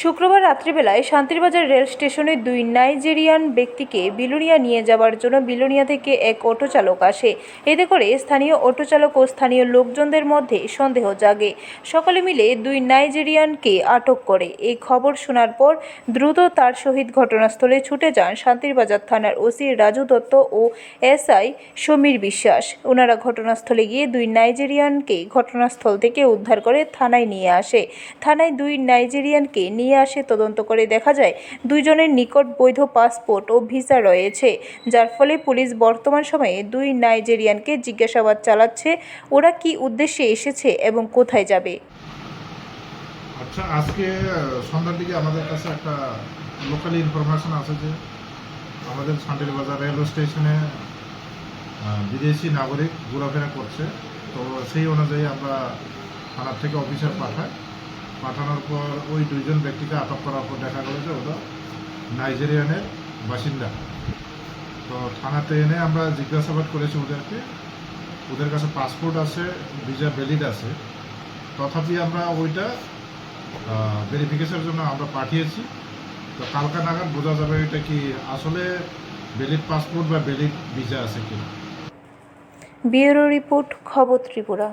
শুক্রবার রাত্রিবেলায় শান্তিরবাজার রেল স্টেশনে দুই নাইজেরিয়ান ব্যক্তিকে বিলোনিয়া নিয়ে যাওয়ার জন্য বিলোনিয়া থেকে এক অটো চালক আসে। এতে করে স্থানীয় অটো চালক ও স্থানীয় লোকজনদের মধ্যে সন্দেহ জাগে। সকলে মিলে দুই নাইজেরিয়ানকে আটক করে। এই খবর শোনার পর দ্রুত তার সহিত ঘটনাস্থলে ছুটে যান শান্তিরবাজার থানার ওসি রাজু দত্ত ও এসআই সমীর বিশ্বাস। ওনারা ঘটনাস্থলে গিয়ে দুই নাইজেরিয়ানকে ঘটনাস্থল থেকে উদ্ধার করে থানায় নিয়ে আসে। থানায় দুই নাইজেরিয়ানকে নিয়ে আসে, তদন্ত করে দেখা যায় দুইজনের নিকট বৈধ পাসপোর্ট ও ভিসা রয়েছে, যার ফলে পুলিশ বর্তমান সময়ে দুই নাইজেরিয়ানকে জিজ্ঞাসাবাদ চালাচ্ছে, ওরা কি উদ্দেশ্যে এসেছে এবং কোথায় যাবে। আচ্ছা আজকে সন্ধ্যার দিকে আমাদের কাছে একটা লোকাল ইনফরমেশন আছে যে, আমাদের সান্ডেল বাজার রেলওয়ে স্টেশনে বিদেশি নাগরিক ঘোরাফেরা করছে। তো সেই অনুযায়ী আমরা থানার থেকে অফিসার পাঠাই। পাঠানোর পর ওই দুইজন ব্যক্তিকে আটক করার পর দেখা গেল যে ওরা। নাইজেরিয়ানের বাসিন্দা। তো থানাতে এনে আমরা জিজ্ঞাসাবাদ করেছি ওদেরকে। ওদের কাছে পাসপোর্ট আছে, ভিসা ভ্যালিড আছে। তথাপি আমরা ওইটা ভেরিফিকেশনের জন্য আমরা পাঠিয়েছি। তো কালকা নাগাদ বোঝা যাবে এটা কি আসলে ভ্যালিড পাসপোর্ট বা ভ্যালিড ভিসা আছে কিনা। ব্যুরো রিপোর্ট, খবর ত্রিপুরা।